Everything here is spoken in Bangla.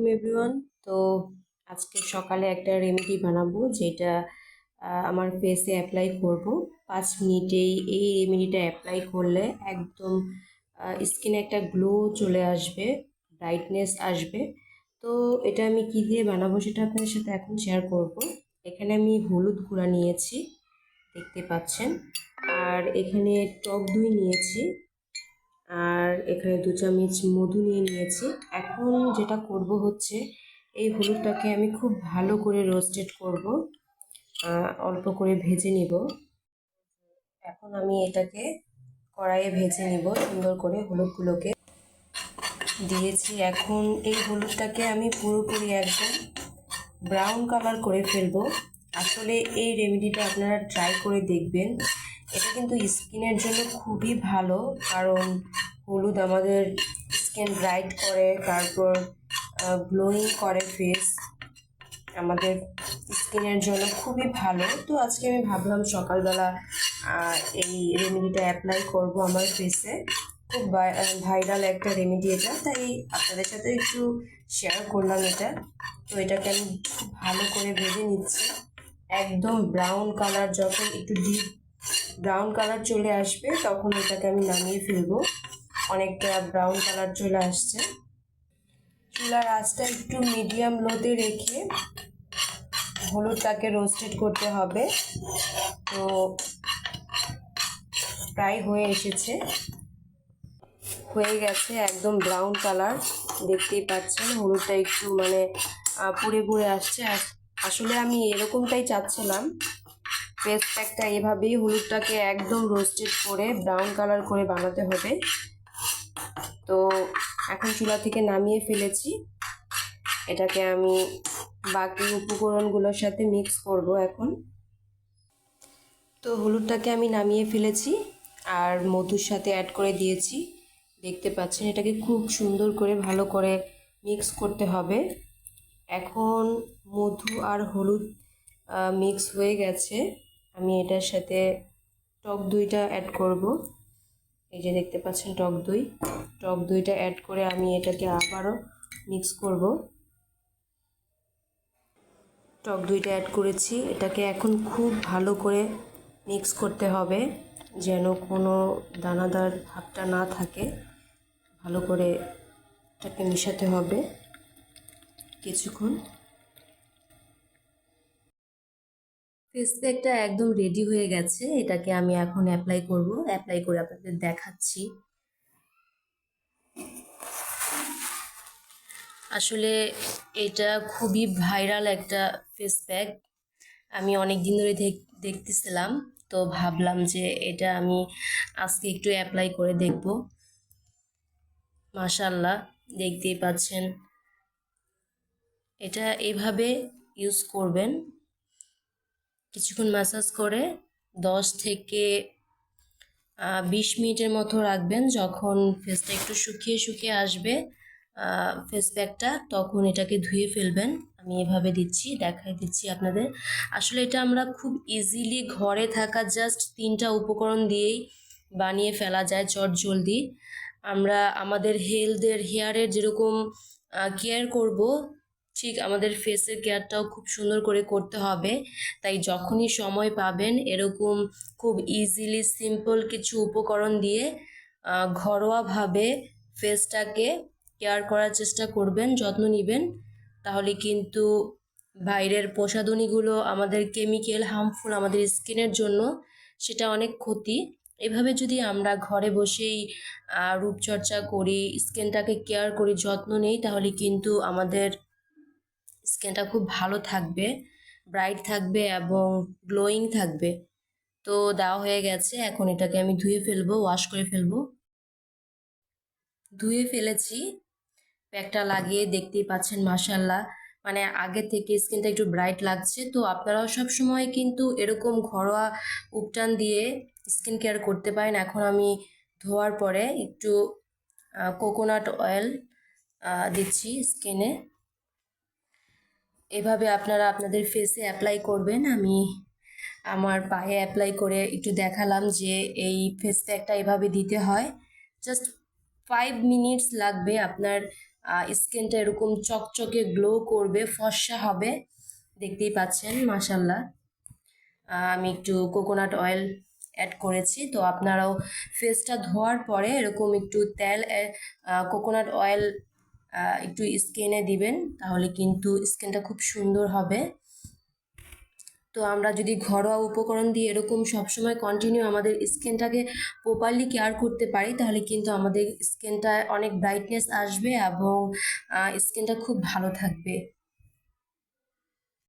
আলাইকুম এভরিওয়ান। তো আজকে সকালে একটা রেমেডি বানাবো, যেটা আমার ফেসে অ্যাপ্লাই করব। পাঁচ মিনিটেই এই রেমেডিটা অ্যাপ্লাই করলে একদম স্কিনে একটা গ্লো চলে আসবে, ব্রাইটনেস আসবে। তো এটা আমি কি দিয়ে বানাবো সেটা আপনাদের সাথে এখন শেয়ার করব। এখানে আমি হলুদ গুঁড়া নিয়েছি, দেখতে পাচ্ছেন। আর এখানে টক দই নিয়েছি। আর এখানে দু চামচ মধু নিয়ে নিয়েছি। এখন যেটা করব হচ্ছে, এই হলুদটাকে আমি খুব ভালো করে রোস্টেড করব। অল্প করে ভেজে নিব। এখন আমি এটাকে কড়াইয়ে ভেজে নিব, সুন্দর করে হলুদগুলোকে। দিয়েছি এখন এই হলুদটাকে আমি পুরোপুরি একদম ব্রাউন কালার করে ফেলব। আসলে এই রেমেডিটা আপনারা ট্রাই করে দেখবেন। এটা কিন্তু স্কিনের জন্য খুবই ভালো, কারণ হলুদ আমাদের স্কিন ব্রাইট করে, তারপর গ্লোয়িং করে ফেস আমাদের স্কিনের জন্য খুবই ভালো। তো আজকে আমি ভাবলাম সকালবেলা এই রেমেডিটা অ্যাপ্লাই করব আমার ফেসে খুব ভাইরাল একটা রেমেডি এটা। তাই আপনাদের সাথে একটু শেয়ার করলাম এটা। তো এটাকে আমি খুব ভালো করে ভেজে নিচ্ছি। একদম ব্রাউন কালার যখন একটু ডিপ ব্রাউন কালার চলে আসবে, তখন এটাকে আমি নামিয়ে ফেলব। অনেকটা ব্রাউন কালার চলে আসছে। চুলার আঁচটা একটু মিডিয়াম লোতে রেখে হলুদটাকে রোস্টেড করতে হবে। তো প্রায় হয়ে এসেছে। হয়ে গেছে একদম ব্রাউন কালার দেখতেই পাচ্ছেন হলুদটা একটু মানে পুড়ে পুড়ে আসছে। আসলে আমি এরকমটাই চাচ্ছিলাম। ফেস প্যাকটা এভাবেই হলুদটাকে একদম রোস্টেড করে ব্রাউন কালার করে বানাতে হবে। তো এখন চুলা থেকে নামিয়ে ফেলেছি। এটাকে আমি বাকি উপকরণগুলোর সাথে মিক্স করব এখন। তো হলুদটাকে আমি নামিয়ে ফেলেছি আর মধুর সাথে অ্যাড করে দিয়েছি। দেখতে পাচ্ছেন, এটাকে খুব সুন্দর করে ভালো করে মিক্স করতে হবে। এখন মধু আর হলুদ মিক্স হয়ে গেছে। আমি এটার সাথে টক দইটা অ্যাড করব। এই যে দেখতে পাচ্ছেন টক দই। টক দইটা অ্যাড করে আমি এটাকে আবারও মিক্স করব। টক দইটা অ্যাড করেছি। এটাকে এখন খুব ভালো করে মিক্স করতে হবে যেন কোনো দানাদার ভাবটা না থাকে। ভালো করে এটাকে মেশাতে হবে কিছুক্ষণ। ফেস প্যাকটা একদম রেডি হয়ে গেছে। এটাকে আমি এখন অ্যাপ্লাই করব। অ্যাপ্লাই করে আপনাদের দেখাচ্ছি। আসলে এটা খুবই ভাইরাল একটা ফেস প্যাক আমি অনেক দিন ধরে দেখ- দেখতেছিলাম। তো ভাবলাম যে এটা আমি আজকে একটু অ্যাপ্লাই করে দেখব। মাশাল্লাহ দেখতেই পাচ্ছেন। এটা এইভাবে ইউজ করবেন। কিছুক্ষণ ম্যাসাজ করে দশ থেকে বিশ মিনিটের মতো রাখবেন। যখন ফেসটা একটু শুকিয়ে শুকিয়ে আসবে ফেস প্যাকটা তখন এটাকে ধুয়ে ফেলবেন। আমি এভাবে দিচ্ছি, দেখাই দিচ্ছি আপনাদের। আসলে এটা আমরা খুব ইজিলি ঘরে থাকা জাস্ট তিনটা উপকরণ দিয়েই বানিয়ে ফেলা যায় চট জলদি। আমরা আমাদের হেলথের হেয়ারের যেরকম কেয়ার করব ঠিক আমাদের ফেসের কেয়ারটাও খুব সুন্দর করে করতে হবে। তাই যখনই সময় পাবেন এরকম খুব ইজিলি সিম্পল কিছু উপকরণ দিয়ে ঘরোয়াভাবে ফেসটাকে কেয়ার করার চেষ্টা করবেন, যত্ন নেবেন। তাহলে কিন্তু বাইরের প্রসাধনীগুলো আমাদের কেমিক্যাল হার্মফুল আমাদের স্কিনের জন্য সেটা অনেক ক্ষতি। এভাবে যদি আমরা ঘরে বসেই রূপচর্চা করি, স্কিনটাকে কেয়ার করি, যত্ন নেই, তাহলে কিন্তু আমাদের স্কিনটা খুব ভালো থাকবে, ব্রাইট থাকবে এবং গ্লোয়িং থাকবে। তো দেওয়া হয়ে গেছে, এখন এটাকে আমি ধুয়ে ফেলব, ওয়াশ করে ফেলব। ধুয়ে ফেলেছি, প্যাকটা লাগিয়ে দেখতেই পাচ্ছেন মাসাল্লাহ মানে আগে থেকে স্কিনটা একটু ব্রাইট লাগছে, তো আপনারাও সব সময় কিন্তু এরকম ঘরোয়া উপটান দিয়ে স্কিন কেয়ার করতে পারেন। এখন আমি ধোয়ার পরে একটু কোকোনাট অয়েল দিচ্ছি স্কিনে। এভাবে আপনারা আপনাদের ফেসে অ্যাপ্লাই করবেন। আমি আমার পায়ে অ্যাপ্লাই করে একটু দেখালাম যে এই ফেস প্যাকটা এভাবে দিতে হয়। জাস্ট ফাইভ মিনিটস লাগবে আপনার স্কিনটা এরকম চকচকে গ্লো করবে, ফর্সা হবে। দেখতেই পাচ্ছেন মাসাল্লাহ আমি একটু কোকোনাট অয়েল অ্যাড করেছি। তো আপনারাও ফেসটা ধোয়ার পরে এরকম একটু তেল কোকোনাট অয়েল একটু স্কিনে দিবেন, তাহলে কিন্তু স্কিনটা খুব সুন্দর হবে। তো আমরা যদি ঘরোয়া উপকরণ দিয়ে এরকম সবসময় কন্টিনিউ আমাদের স্কিনটাকে প্রপারলি কেয়ার করতে পারি, তাহলে কিন্তু আমাদের স্কিনটা অনেক ব্রাইটনেস আসবে এবং স্কিনটা খুব ভালো থাকবে।